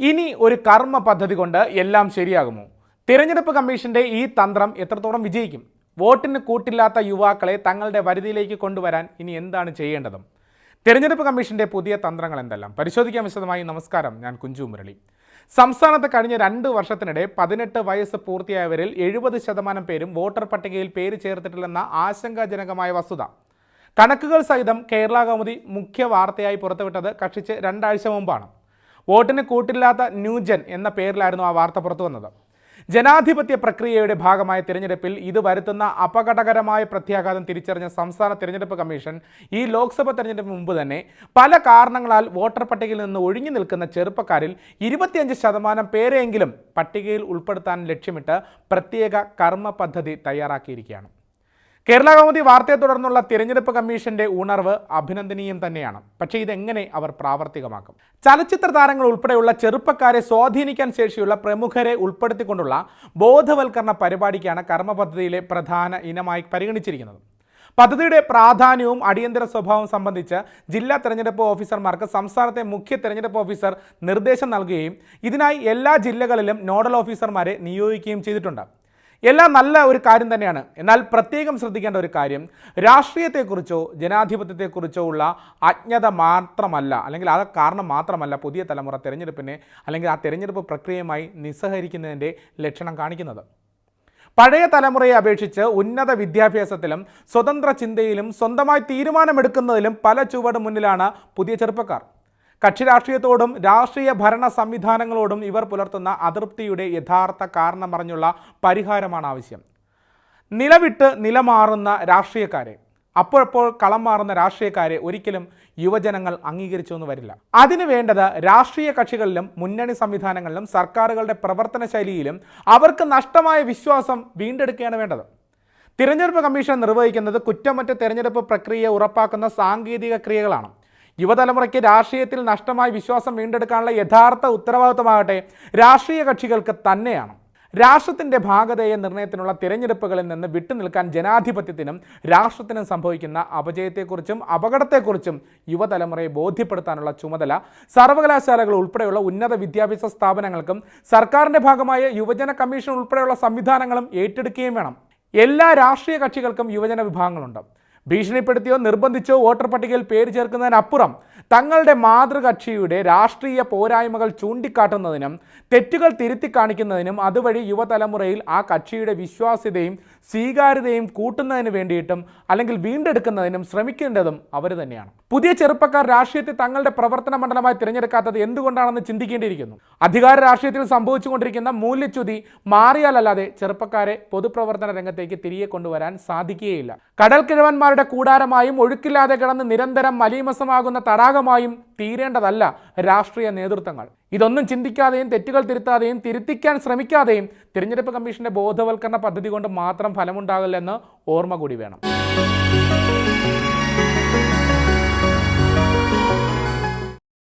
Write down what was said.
ഇനി ഒരു കർമ്മ പദ്ധതി കൊണ്ട് എല്ലാം ശരിയാകുമോ? തിരഞ്ഞെടുപ്പ് കമ്മീഷന്റെ ഈ തന്ത്രം എത്രത്തോളം വിജയിക്കും? വോട്ടിന് കൂട്ടില്ലാത്ത യുവാക്കളെ തങ്ങളുടെ വരുതിയിലേക്ക് കൊണ്ടുവരാൻ ഇനി എന്താണ് ചെയ്യേണ്ടതും? തിരഞ്ഞെടുപ്പ് കമ്മീഷന്റെ പുതിയ തന്ത്രങ്ങൾ എന്തെല്ലാം? പരിശോധിക്കാൻ വിശദമായി നമസ്കാരം. ഞാൻ കുഞ്ചു മുരളി. സംസ്ഥാനത്ത് കഴിഞ്ഞ രണ്ട് വർഷത്തിനിടെ പതിനെട്ട് വയസ്സ് പൂർത്തിയായവരിൽ എഴുപത് ശതമാനം പേരും വോട്ടർ പട്ടികയിൽ പേര് ചേർത്തിട്ടില്ലെന്ന ആശങ്കാജനകമായ വസ്തുത. കണക്കുകൾ സഹിതം കേരള കൗമുദി മുഖ്യ വാർത്തയായി പുറത്തുവിട്ടത് കക്ഷിച്ച് രണ്ടാഴ്ച മുമ്പാണ്. വോട്ടിന് കൂട്ടില്ലാത്ത ന്യൂജൻ എന്ന പേരിലായിരുന്നു ആ വാർത്ത പുറത്തു വന്നത്. ജനാധിപത്യ പ്രക്രിയയുടെ ഭാഗമായ തിരഞ്ഞെടുപ്പിൽ ഇത് വരുത്തുന്ന അപകടകരമായ പ്രത്യാഘാതം തിരിച്ചറിഞ്ഞ സംസ്ഥാന തിരഞ്ഞെടുപ്പ് കമ്മീഷൻ ഈ ലോക്സഭ തിരഞ്ഞെടുപ്പ് മുമ്പ് തന്നെ പല കാരണങ്ങളാൽ വോട്ടർ പട്ടികയിൽ നിന്ന് ഒഴിഞ്ഞു നിൽക്കുന്ന ചെറുപ്പക്കാരിൽ ഇരുപത്തിയഞ്ച് ശതമാനം പേരെയെങ്കിലും പട്ടികയിൽ ഉൾപ്പെടുത്താൻ ലക്ഷ്യമിട്ട് പ്രത്യേക കർമ്മ പദ്ധതി തയ്യാറാക്കിയിരിക്കുകയാണ്. കേരള കൗമുദി വാർത്തയെ തുടർന്നുള്ള തിരഞ്ഞെടുപ്പ് കമ്മീഷന്റെ ഉണർവ് അഭിനന്ദനീയം തന്നെയാണ്. പക്ഷേ ഇതെങ്ങനെ അവർ പ്രാവർത്തികമാക്കും? ചലച്ചിത്ര താരങ്ങൾ ഉൾപ്പെടെയുള്ള ചെറുപ്പക്കാരെ സ്വാധീനിക്കാൻ ശേഷിയുള്ള പ്രമുഖരെ ഉൾപ്പെടുത്തിക്കൊണ്ടുള്ള ബോധവൽക്കരണ പരിപാടിക്കാണ് കർമ്മപദ്ധതിയിലെ പ്രധാന ഇനമായി പരിഗണിച്ചിരിക്കുന്നത്. പദ്ധതിയുടെ പ്രാധാന്യവും അടിയന്തര സ്വഭാവവും സംബന്ധിച്ച് ജില്ലാ തെരഞ്ഞെടുപ്പ് ഓഫീസർമാർക്ക് സംസ്ഥാനത്തെ മുഖ്യ തെരഞ്ഞെടുപ്പ് ഓഫീസർ നിർദ്ദേശം നൽകുകയും ഇതിനായി എല്ലാ ജില്ലകളിലും നോഡൽ ഓഫീസർമാരെ നിയോഗിക്കുകയും ചെയ്തിട്ടുണ്ട്. എല്ലാം നല്ല ഒരു കാര്യം തന്നെയാണ്. എന്നാൽ പ്രത്യേകം ശ്രദ്ധിക്കേണ്ട ഒരു കാര്യം രാഷ്ട്രീയത്തെക്കുറിച്ചോ ജനാധിപത്യത്തെക്കുറിച്ചോ ഉള്ള അജ്ഞത മാത്രമല്ല അല്ലെങ്കിൽ ആ കാരണം മാത്രമല്ല പുതിയ തലമുറ തിരഞ്ഞെടുപ്പിനെ അല്ലെങ്കിൽ ആ തിരഞ്ഞെടുപ്പ് പ്രക്രിയയുമായി നിസ്സഹരിക്കുന്നതിന്റെ ലക്ഷണം കാണിക്കുന്നത്. പഴയ തലമുറയെ അപേക്ഷിച്ച് ഉന്നത വിദ്യാഭ്യാസത്തിലും സ്വതന്ത്ര ചിന്തയിലും സ്വന്തമായി തീരുമാനമെടുക്കുന്നതിലും പല ചുവട് മുന്നിലാണ് പുതിയ ചെറുപ്പക്കാർ. കക്ഷി രാഷ്ട്രീയത്തോടും രാഷ്ട്രീയ ഭരണ സംവിധാനങ്ങളോടും ഇവർ പുലർത്തുന്ന അതൃപ്തിയുടെ യഥാർത്ഥ കാരണം പറഞ്ഞുള്ള പരിഹാരമാണ് ആവശ്യം. നിലവിട്ട് നിലമാറുന്ന രാഷ്ട്രീയക്കാരെ അപ്പോഴപ്പോൾ കളം മാറുന്ന രാഷ്ട്രീയക്കാരെ ഒരിക്കലും യുവജനങ്ങൾ അംഗീകരിച്ചൊന്നും വരില്ല. അതിനു വേണ്ടത് രാഷ്ട്രീയ കക്ഷികളിലും മുന്നണി സംവിധാനങ്ങളിലും സർക്കാരുകളുടെ പ്രവർത്തന ശൈലിയിലും അവർക്ക് നഷ്ടമായ വിശ്വാസം വീണ്ടെടുക്കുകയാണ് വേണ്ടത്. തിരഞ്ഞെടുപ്പ് കമ്മീഷൻ നിർവഹിക്കുന്നത് കുറ്റമറ്റ തിരഞ്ഞെടുപ്പ് പ്രക്രിയ ഉറപ്പാക്കുന്ന സാങ്കേതിക ക്രിയകളാണ്. യുവതലമുറയ്ക്ക് രാഷ്ട്രീയത്തിൽ നഷ്ടമായി വിശ്വാസം വീണ്ടെടുക്കാനുള്ള യഥാർത്ഥ ഉത്തരവാദിത്തമാകട്ടെ രാഷ്ട്രീയ കക്ഷികൾക്ക് തന്നെയാണ്. രാഷ്ട്രത്തിന്റെ ഭാഗതയെ നിർണയത്തിനുള്ള തിരഞ്ഞെടുപ്പുകളിൽ നിന്ന് വിട്ടുനിൽക്കാൻ ജനാധിപത്യത്തിനും രാഷ്ട്രത്തിനും സംഭവിക്കുന്ന അപജയത്തെക്കുറിച്ചും അപകടത്തെക്കുറിച്ചും യുവതലമുറയെ ബോധ്യപ്പെടുത്താനുള്ള ചുമതല സർവകലാശാലകൾ ഉൾപ്പെടെയുള്ള ഉന്നത വിദ്യാഭ്യാസ സ്ഥാപനങ്ങൾക്കും സർക്കാരിന്റെ ഭാഗമായ യുവജന കമ്മീഷൻ ഉൾപ്പെടെയുള്ള സംവിധാനങ്ങളും ഏറ്റെടുക്കുകയും വേണം. എല്ലാ രാഷ്ട്രീയ കക്ഷികൾക്കും യുവജന വിഭാഗങ്ങളുണ്ട്. ഭീഷണിപ്പെടുത്തിയോ നിർബന്ധിച്ചോ വോട്ടർ പട്ടികയിൽ പേര് ചേർക്കുന്നതിനപ്പുറം തങ്ങളുടെ മാതൃകക്ഷിയുടെ രാഷ്ട്രീയ പോരായ്മകൾ ചൂണ്ടിക്കാട്ടുന്നതിനും തെറ്റുകൾ തിരുത്തി കാണിക്കുന്നതിനും അതുവഴി യുവതലമുറയിൽ ആ കക്ഷിയുടെ വിശ്വാസ്യതയും സ്വീകാര്യതയും കൂട്ടുന്നതിന് വേണ്ടിയിട്ടും അല്ലെങ്കിൽ വീണ്ടെടുക്കുന്നതിനും ശ്രമിക്കേണ്ടതും അവർ തന്നെയാണ്. പുതിയ ചെറുപ്പക്കാർ രാഷ്ട്രീയത്തെ തങ്ങളുടെ പ്രവർത്തന മണ്ഡലമായി തിരഞ്ഞെടുക്കാത്തത് എന്തുകൊണ്ടാണെന്ന് ചിന്തിക്കേണ്ടിയിരിക്കുന്നു? അധികാര രാഷ്ട്രീയത്തിൽ സംഭവിച്ചുകൊണ്ടിരിക്കുന്ന മൂല്യച്യുതി മാറിയാലല്ലാതെ ചെറുപ്പക്കാരെ പൊതുപ്രവർത്തന രംഗത്തേക്ക് തിരികെ കൊണ്ടുവരാൻ സാധിക്കുകയില്ല. കടൽ കിഴവന്മാരുടെ കൂടാരമായും ഒഴുക്കില്ലാതെ കിടന്ന് നിരന്തരം മലീമസമാകുന്ന തടാകമായും തീരേണ്ടതല്ല രാഷ്ട്രീയ നേതൃത്വങ്ങൾ. ഇതൊന്നും ചിന്തിക്കാതെയും തെറ്റുകൾ തിരുത്താതെയും തിരുത്തിക്കാൻ ശ്രമിക്കാതെയും തിരഞ്ഞെടുപ്പ് കമ്മീഷന്റെ ബോധവൽക്കരണ പദ്ധതി കൊണ്ട് മാത്രം ഫലമുണ്ടാകില്ലെന്ന് ഓർമ്മ കൂടി വേണം.